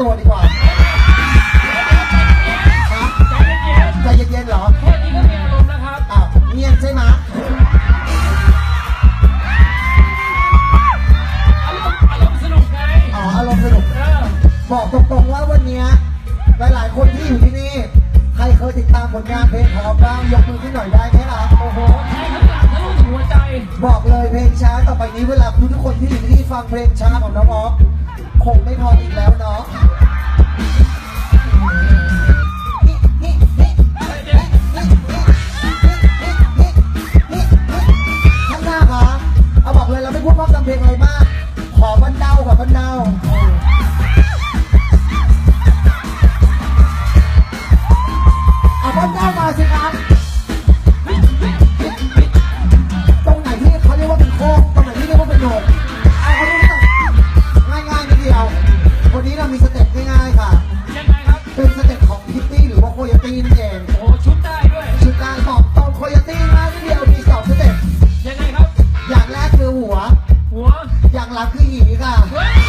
ตัวดีกว่าใจเย็นๆเหรอแค่นี้ก็มีอารมณ์นะครับอ้าวเงียบใช่ไหมอารมณ์อสนุกไงอ๋ออารมณ์สนุก เออบอกตรงๆว่าวันนี้หลายๆคนที่อยู่ที่นี่ ใครเคยติดตามผลงานเพลงของเราบ้างยกมือขึ้นหน่อยได้ไหมล่ะโอ้โห ใช้ข้ลังทะหัวใจ บอกเลยเพลงช้าต่อไปนี้เวลาทุกคนที่อยู่ที่ฟังเพลงช้าของน้องอ๊อฟ งไม่พออีกแล้วเนาะข้งหน้าคะเอาบอกเลยเราไม่พูดพร่ำจำเพลงอะไรมาก ขอบันเดาขอบันเดา 그个익 이.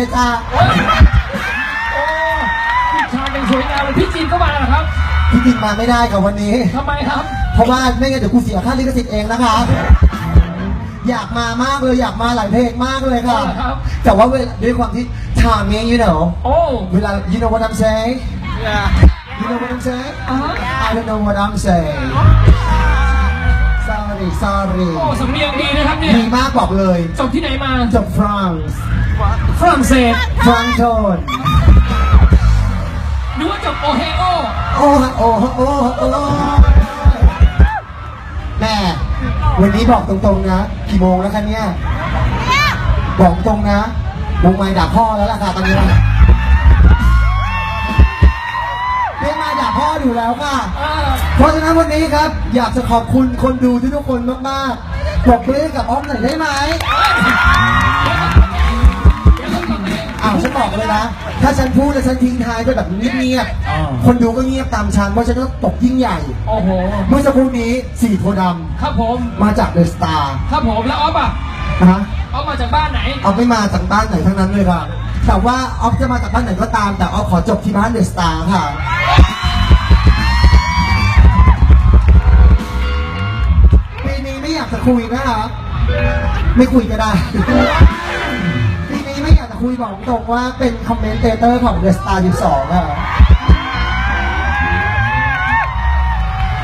เลยค่ะโอ้พี่ชายยังสวยงามเลยพี่จีนก็มาแล้วครับพี่จีนมาไม่ได้กับวันนี้ ทำไมครับ เพราะว่าไม่งั้นเดี๋ยวกูเสียค่าลิขสิทธิ์เองนะคะ อยากมามากเลยอยากมาหลายเพลงมากเลยค่ะ ครับ แต่ว่าด้วยความที่ถามเองยู o น know โอ้ เวลา you know what I'm saying you know what I'm saying I don't know what I'm saying sorry sorry โอ้สำเนียงดีนะครับเนี่ย ดีมากบอกเลย จบที่ไหนมา จบฝรานซ์ ฝรั่งเศสฟรังโทนหรือว่าจบโอไฮโอโอ้โอ้โอ้โอ้แม่วันนี้บอกตรงๆนะกี่โมงแล้วคะเนี่ยบอกตรงนะวงไม้ด่าพ่อแล้วล่ะค่ะตอนนี้เรียกมาด่าพ่ออยู่แล้วค่ะเออเพราะฉะนั้นวันนี้ครับ อยากจะขอบคุณคนดูทุกๆคนมากๆบอกมือให้กับอ้อมหน่อยได้ไหมอ้าวฉัน บอกเลยนะ ถ้าฉันพูดแล้วฉันทิ้งท้ายด้วยแบบเงียบๆคนดูก็เงียบตามฉันเพราะฉันก็ตกยิ่งใหญ่ โอ้โห เมื่อสักครู่นี้สี่โพธิ์ดครับผมำมาจากเดอะสตาร์ครับผมแล้วออฟอะนะฮะ ออฟมาจากบ้านไหน เอาไม่มาจากบ้านไหนทั้งนั้นเลยค่ะ แต่ว่าออฟจะมาจากบ้านไหนก็ตาม แต่ออฟขอจบที่บ้านเดอะสตาร์ค่ะ ปีนี้ไม่อยากจะคุยนะครับไม่คุยก็ได้ บอกตรงว่าเป็นคอมเมนเตเตอร์ของ The Star 12อะ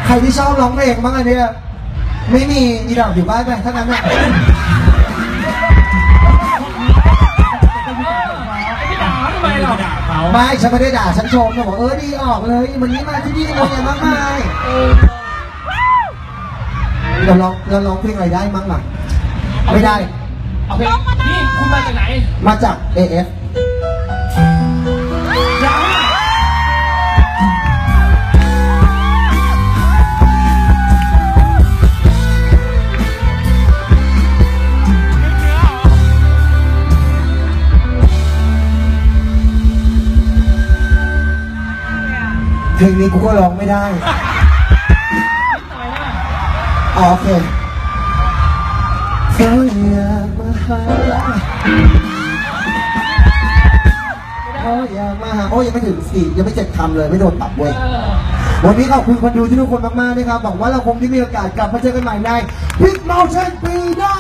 ใครที่ชอบร้องเพลงบ้างอันเนี้ยไม่มีอีดอกอยู่บ้านไปเท่านั้นแหละเออไม่ด่าทำไม่ฉันไม่ได้ด่าฉันชมนะบอกเออดีออกเลยวันนี้มาที่นี่เป็นไงมากมายเราร้องเราร้องเพลงอะไรได้มั้งอะไม่ได้ โอเคนี่คุณมาจากไหนมาจาก AF จ้าเพลงนี้กูก็ร้องไม่ได้ตายแล้วอ๋อโอเคเข โอยยังมาฮะโอ้ยยังไม่ถึงสี่ยังไม่เจ็ดคำเลยไม่โดนตับเว้ยวันนี้ขอบคุณคนดูที่ทุกคนมากๆนะครับหวังว่าเราคงได้มีโอกาสกลับมาเจอกันใหม่ในพิกเมาเชนปีหน้า